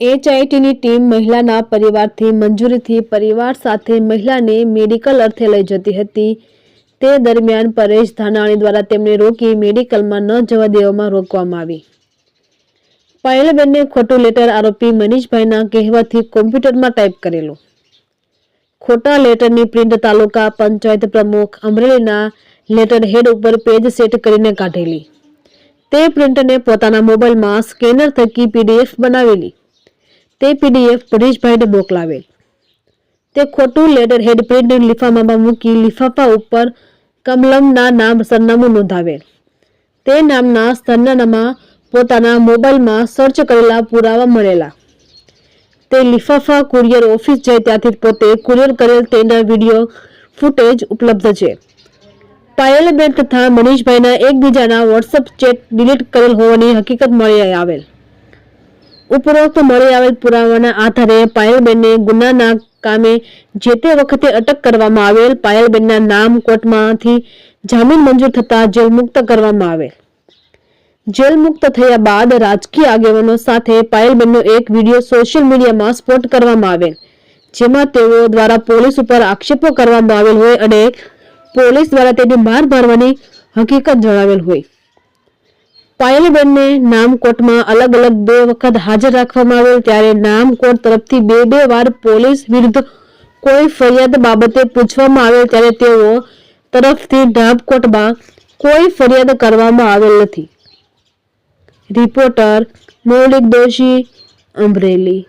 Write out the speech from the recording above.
એચઆઈટીની team મહિલાના પરિવારથી મંજૂરીથી પરિવાર સાથે મહિલાને મેડિકલ અર્થે લઈ જતી હતી. તે દરમિયાન પરેશ ધાનાણી દ્વારા તેમને રોકી મેડિકલમાં ન જવા દેવામાં રોકવામાં આવી. પાયલબેનને ખોટું લેટર આરોપી મનીષભાઈના કહેવાથી કોમ્પ્યુટરમાં ટાઈપ કરેલું. ખોટા લેટરની પ્રિન્ટ તાલુકા પંચાયત પ્રમુખ અમરેલીના લેટર હેડ ઉપર પેજ સેટ કરીને કાઢેલી. તે પ્રિન્ટને પોતાના મોબાઈલમાં સ્કેનર થકી પીડીએફ બનાવેલી. તે પીડીએફ પરેશભાઈને મોકલાવેલ. તે ખોટું લેટર હેડ પ્રિન્ટ લિફામામાં મૂકી લિફાફા ઉપર કમલમના નામ સરનામું નોંધાવેલ. તે નામના સરનામામાં પોતાના મોબાઈલમાં સર્ચ કરેલા પુરાવા મળેલા. તે લિફાફા કુરિયર ઓફિસ જાય ત્યાંથી પોતે કુરિયર કરેલ તેના વીડિયો ફૂટેજ ઉપલબ્ધ છે. પાયલબેન તથા મનીષભાઈના એકબીજાના વોટ્સઅપ ચેટ ડિલીટ કરેલ હોવાની હકીકત મળી આવેલ. ઉપરોક્ત મળી આવેલ પુરાવાના આધારે પાયલબેનને ગુનાના કામે જે તે વખતે અટક કરવામાં આવેલ પાયલબેનના નામ કોર્ટમાંથી જામીન મંજૂર થતા જેલ મુક્ત કરવામાં આવેલ. જેલ મુક્ત થયા બાદ રાજકીય આગેવાનો સાથે પાયલબેનનો એક વીડિયો સોશિયલ મીડિયામાં સ્પોટ કરવામાં આવેલ, જેમાં તેઓ દ્વારા પોલીસ ઉપર આક્ષેપો કરવામાં આવેલ હોય અને પોલીસ દ્વારા તેને માર મારવાની હકીકત જણાવેલ હોય. પાયલબેનને નામકોટમાં અલગ અલગ બે વખત હાજર રાખવામાં આવેલ ત્યારે નામકોટ તરફથી બે બે વાર પોલીસ વિરુદ્ધ કોઈ ફરિયાદ બાબતે પૂછવામાં આવેલ ત્યારે તેઓ તરફથી નામકોટમાં કોઈ ફરિયાદ કરવામાં આવેલ નથી. રિપોર્ટર મૌલિક દોશી, અમરેલી.